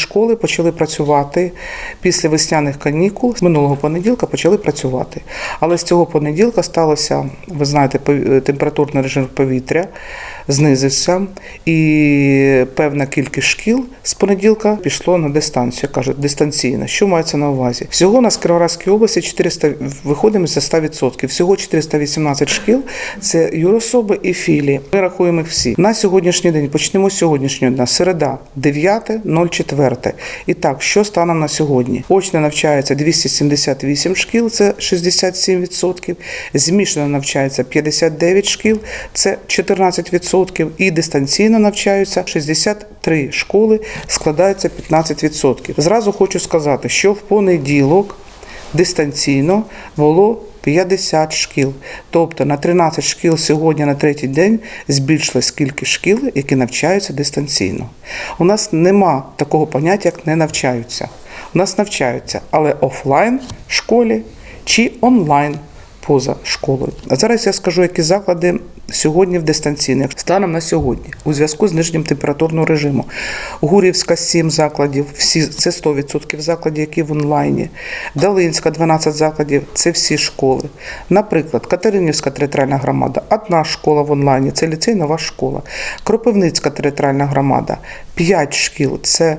школи почали працювати після весняних канікул. З минулого понеділка почали працювати. Але з цього понеділка сталося, ви знаєте, температурний режим повітря знизився, і певна кількість шкіл з понеділка пішло на дистанцію. Кажуть, дистанційно. Що мається на увазі? Всього у нас області 400, виходимо за 100%. Всього 418 шкіл це юрособи і філії. Ми рахуємо їх всі. На сьогоднішній день почнемо з сьогоднішнього дня. Середа, 9.04. І так, що станом на сьогодні? Очно навчається 278 шкіл, це 67%. Змішано навчається 59 шкіл, це 14%. І дистанційно навчаються 63 школи, складаються 15%. Зразу хочу сказати, що в понеділок дистанційно було 50 шкіл. Тобто на 13 шкіл сьогодні на третій день збільшилась кількість шкіл, які навчаються дистанційно. У нас нема такого поняття, як не навчаються. У нас навчаються, але офлайн школі чи онлайн поза школою. А зараз я скажу, які заклади сьогодні в дистанційних станом на сьогодні у зв'язку з нижнім температурного режиму. Гурівська 7 закладів, всі це 100% закладів, які в онлайні. Долинська 12 закладів, це всі школи. Наприклад, Катеринівська територіальна громада, одна школа в онлайні, це ліцей нова школа. Кропивницька територіальна громада, 5 шкіл, це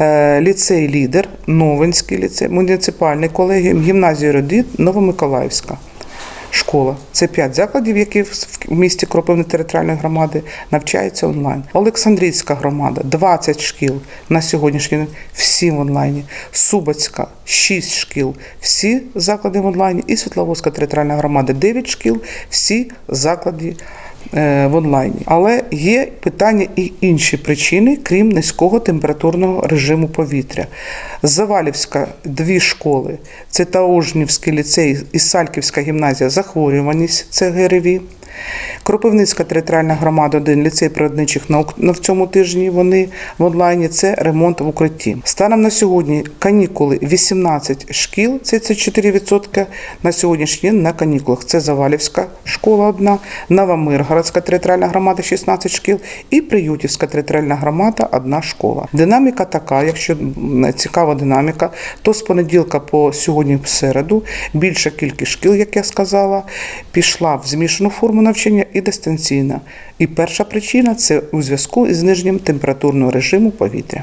е, ліцей Лідер, Новинський ліцей, муніципальний колегіум, гімназія Родит, Новомиколаївська школа. Це п'ять закладів, які в місті Кропивни територіальної громади навчаються онлайн. Олександрійська громада 20 шкіл на сьогоднішній день, всі в онлайні. Субацька 6 шкіл, всі заклади в онлайні. І Світловодська територіальна громада 9 шкіл, всі заклади в онлайні. Але є питання і інші причини, крім низького температурного режиму повітря. Завалівська дві школи: це Таужнівський ліцей і Сальківська гімназія захворюваність, це ГРВІ. Кропивницька територіальна громада, один ліцей природничих наук на в цьому тижні вони в онлайні. Це ремонт в укритті. Станом на сьогодні канікули 18 шкіл, це, це 4% на сьогоднішній день на канікулах. Це Завалівська школа одна, Новомиргородська територіальна громада 16 шкіл і Приютівська територіальна громада одна школа. Динаміка така, якщо цікава динаміка, то з понеділка по сьогодні в середу більша кількість шкіл, як я сказала, пішла в змішану форму навчання і дистанційна. І перша причина це у зв'язку із зниженням температурного режиму повітря.